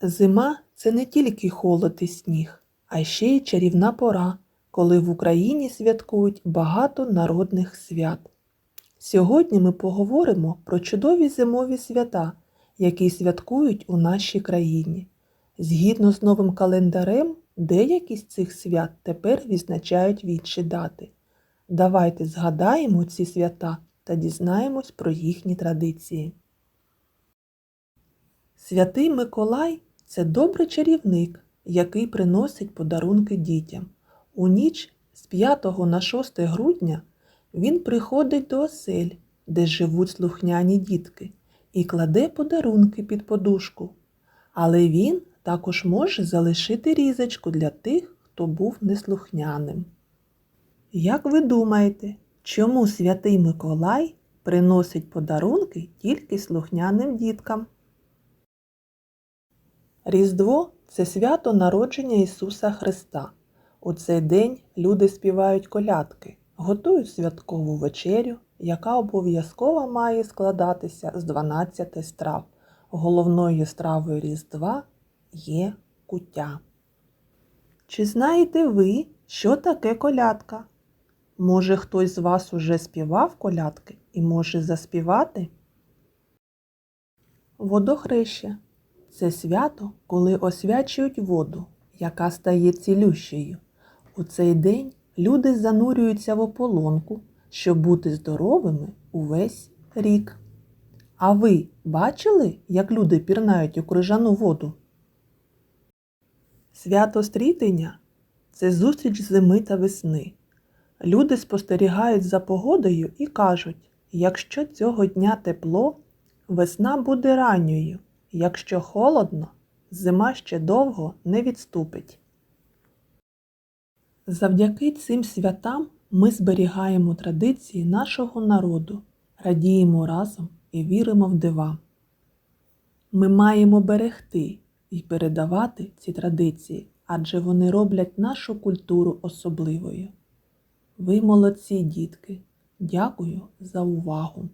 Зима це не тільки холод і сніг, а ще й чарівна пора, коли в Україні святкують багато народних свят. Сьогодні ми поговоримо про чудові зимові свята, які святкують у нашій країні. Згідно з новим календарем, деякі з цих свят тепер відзначають в дати. Давайте згадаємо ці свята та дізнаємось про їхні традиції. Святий Миколай це добрий чарівник, який приносить подарунки дітям. У ніч з 5 на 6 грудня він приходить до осель, де живуть слухняні дітки, і кладе подарунки під подушку. Але він також може залишити різочку для тих, хто був неслухняним. Як ви думаєте, чому святий Миколай приносить подарунки тільки слухняним діткам? Різдво це свято народження Ісуса Христа. У цей день люди співають колядки, готують святкову вечерю, яка обов'язково має складатися з 12 страв. Головною стравою Різдва є куття. Чи знаєте ви, що таке колядка? Може, хтось з вас уже співав колядки і може заспівати? Водохреща це свято, коли освячують воду, яка стає цілющою. У цей день люди занурюються в ополонку, щоб бути здоровими увесь рік. А ви бачили, як люди пірнають у крижану воду? Свято стрітення це зустріч зими та весни. Люди спостерігають за погодою і кажуть, якщо цього дня тепло, весна буде ранньою, якщо холодно, зима ще довго не відступить. Завдяки цим святам ми зберігаємо традиції нашого народу, радіємо разом і віримо в дива. Ми маємо берегти і передавати ці традиції, адже вони роблять нашу культуру особливою. Ви молодці, дітки! Дякую за увагу!